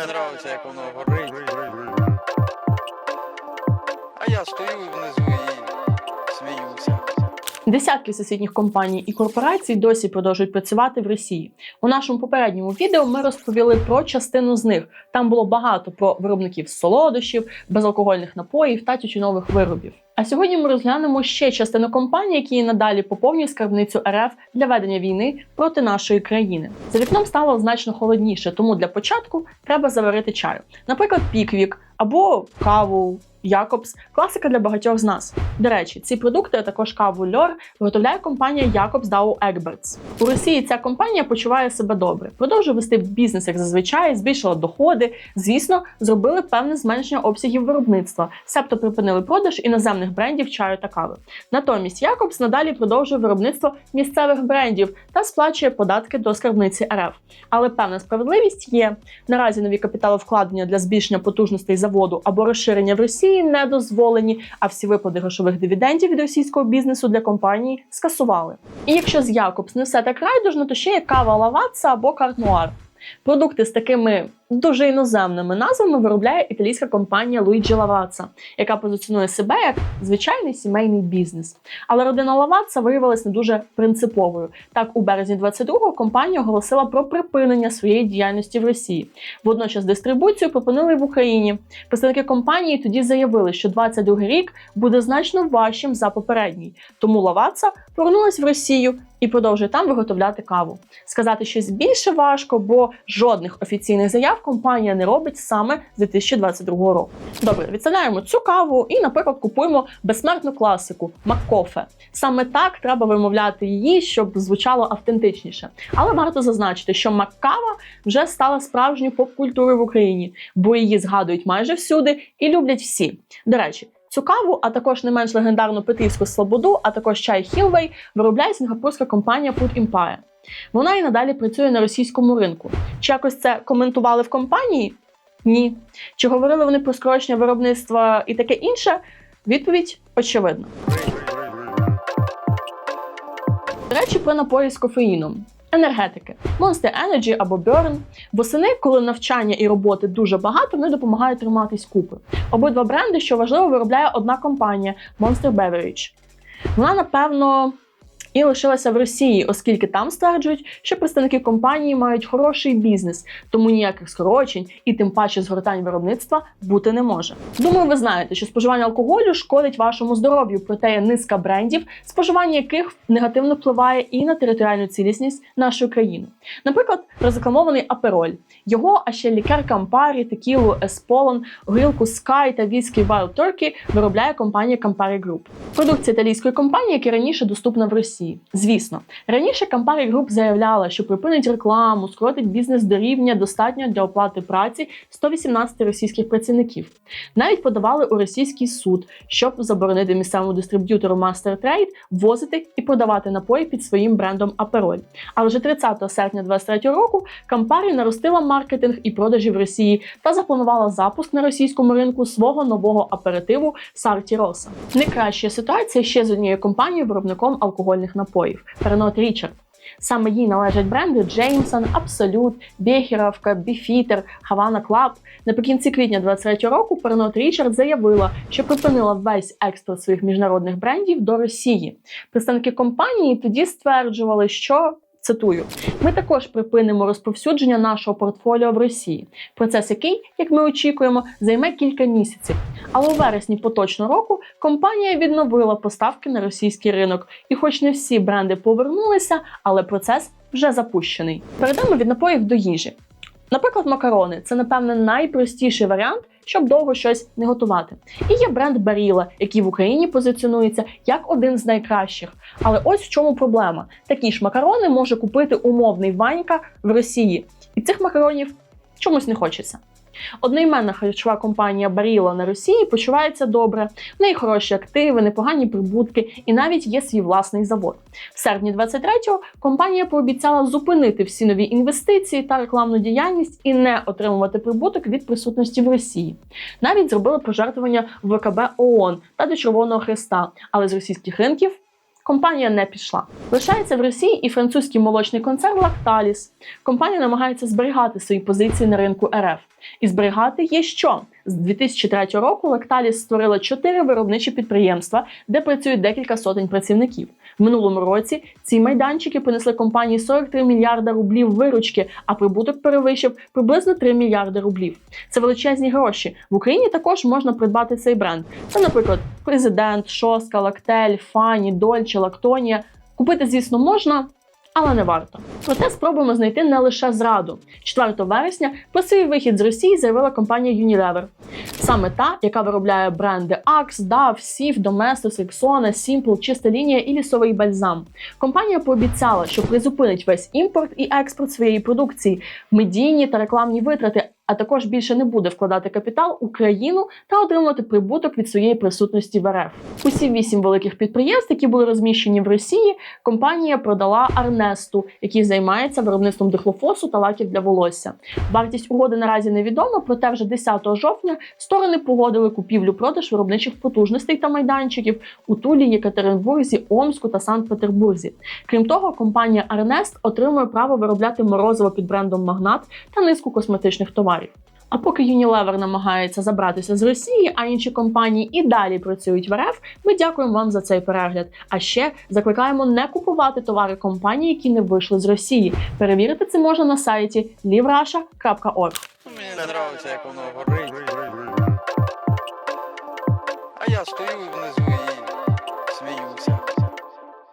не подобається, як воно горить. А я стою внизу і сміюся. Десятки всесвітніх компаній і корпорацій досі продовжують працювати в Росії. У нашому попередньому відео ми розповіли про частину з них. Там було багато про виробників солодощів, безалкогольних напоїв та тютюнових виробів. А сьогодні ми розглянемо ще частину компаній, які надалі поповнюють скарбницю РФ для ведення війни проти нашої країни. За вікном стало значно холодніше, тому для початку треба заварити чаю. Наприклад, піквік або каву. Якобс класика для багатьох з нас. До речі, ці продукти, а також каву льор, виготовляє компанія Jacobs Dow Egberts. У Росії ця компанія почуває себе добре, продовжує вести бізнес як зазвичай, збільшила доходи. Звісно, зробили певне зменшення обсягів виробництва, себто припинили продаж іноземних брендів чаю та кави. Натомість Jacobs надалі продовжує виробництво місцевих брендів та сплачує податки до скарбниці РФ. Але певна справедливість є. Наразі нові капіталовкладення для збільшення потужностей заводу або розширення в Росії не дозволені, а всі виплати грошових дивідендів від російського бізнесу для компанії скасували. І якщо з Якобс не все так райдужно, то ще є кава Лаваца або Картнуар. Продукти з такими дуже іноземними назвами виробляє італійська компанія Luigi Lavazza, яка позиціонує себе як звичайний сімейний бізнес. Але родина Лаваца виявилась не дуже принциповою. Так, у березні 22-го компанія оголосила про припинення своєї діяльності в Росії. Водночас дистрибуцію припинили в Україні. Представники компанії тоді заявили, що 22-й рік буде значно важчим за попередній. Тому Лаваца повернулась в Росію і продовжує там виготовляти каву. Сказати щось більше важко, бо жодних офіційних заяв компанія не робить саме з 2022 року. Добре, відставляємо цю каву і, наприклад, купуємо безсмертну класику Маккофе. Саме так треба вимовляти її, щоб звучало автентичніше. Але варто зазначити, що Маккава вже стала справжньою поп-культурою в Україні, бо її згадують майже всюди і люблять всі. До речі. Цю каву, а також не менш легендарну петрівську слободу, а також чай Хілвей виробляє сінгапурська компанія Food Empire. Вона і надалі працює на російському ринку. Чи якось це коментували в компанії? Ні. Чи говорили вони про скорочення виробництва і таке інше? Відповідь очевидна. До речі, про напої з кофеїном. Енергетики Monster Energy або Burn. Восени, коли навчання і роботи дуже багато, вони допомагають триматись купи. Обидва бренди, що важливо, виробляє одна компанія Monster Beverage. Вона, напевно, і лишилася в Росії, оскільки там стверджують, що представники компанії мають хороший бізнес, тому ніяких скорочень і тим паче згортань виробництва бути не може. Думаю, ви знаєте, що споживання алкоголю шкодить вашому здоров'ю, проте є низка брендів, споживання яких негативно впливає і на територіальну цілісність нашої країни. Наприклад, розрекламований апероль. Його, а ще лікер Campari, текілу Есполон, горілку Sky та віскі Wild Turkey виробляє компанія Campari Group. Продукція італійської компанії, яка раніше доступна в Росії. Звісно, раніше Campari Group заявляла, що припинить рекламу, скоротить бізнес до рівня достатньо для оплати праці 118 російських працівників. Навіть подавали у російський суд, щоб заборонити місцевому дистриб'ютору Master Trade ввозити і продавати напої під своїм брендом Aperol. Але вже 30 серпня 2023 року Campari наростила маркетинг і продажі в Росії та запланувала запуск на російському ринку свого нового аперитиву Sarti Rosa. Найкраща ситуація ще з однією компанією виробником алкогольних напоїв Перенот Річард. Саме їй належать бренди Джеймсон, Абсолют, Бехеровка, Біфітер, Havana Club. Наприкінці квітня 23 року Пернот Річард заявила, що припинила весь експорт своїх міжнародних брендів до Росії. Представники компанії тоді стверджували, що Цитую, ми також припинимо розповсюдження нашого портфоліо в Росії. Процес, який, як ми очікуємо, займе кілька місяців. Але у вересні поточного року компанія відновила поставки на російський ринок, і, хоч не всі бренди повернулися, але процес вже запущений. Перейдемо від напоїв до їжі. Наприклад, макарони це, напевне, найпростіший варіант, щоб довго щось не готувати. І є бренд Barilla, який в Україні позиціонується як один з найкращих. Але ось в чому проблема: такі ж макарони може купити умовний Ванька в Росії, і цих макаронів чомусь не хочеться. Одноіменна харчова компанія Barilla на Росії почувається добре. В неї хороші активи, непогані прибутки і навіть є свій власний завод. В серпні 23-го компанія пообіцяла зупинити всі нові інвестиції та рекламну діяльність і не отримувати прибуток від присутності в Росії. Навіть зробили пожертвування в ВКБ ООН та до Червоного Хреста, але з російських ринків компанія не пішла. Лишається в Росії і французький молочний концерн Лакталіс. Компанія намагається зберігати свої позиції на ринку РФ. І зберігати є що? З 2003 року Lactalis створила чотири виробничі підприємства, де працюють декілька сотень працівників. В минулому році ці майданчики принесли компанії 43 мільярда рублів виручки, а прибуток перевищив приблизно 3 мільярди рублів. Це величезні гроші. В Україні також можна придбати цей бренд. Це, наприклад, президент, шостка, лактель, фані, дольче, лактонія. Купити, звісно, можна. Але не варто. Проте спробуємо знайти не лише зраду. 4 вересня про свій вихід з Росії заявила компанія Unilever. Саме та, яка виробляє бренди Axe, Dove, Sif, Domestos, Rexona, Simple, Чиста лінія і лісовий бальзам. Компанія пообіцяла, що призупинить весь імпорт і експорт своєї продукції, медійні та рекламні витрати, а також більше не буде вкладати капітал у країну та отримувати прибуток від своєї присутності в РФ. Усі вісім великих підприємств, які були розміщені в Росії, компанія продала Арнесту, який займається виробництвом дихлофосу та лаків для волосся. Вартість угоди наразі невідома, проте вже 10 жовтня сторони погодили купівлю-продаж виробничих потужностей та майданчиків у Тулі, Єкатеринбурзі, Омску та Санкт-Петербурзі. Крім того, компанія Арнест отримує право виробляти морозиво під брендом Магнат та низку косметичних товарів. А поки Unilever намагається забратися з Росії, а інші компанії і далі працюють в РФ, ми дякуємо вам за цей перегляд. А ще закликаємо не купувати товари компаній, які не вийшли з Росії. Перевірити це можна на сайті livrasha.org. Мені не подобається, як воно горить. А я стою внизу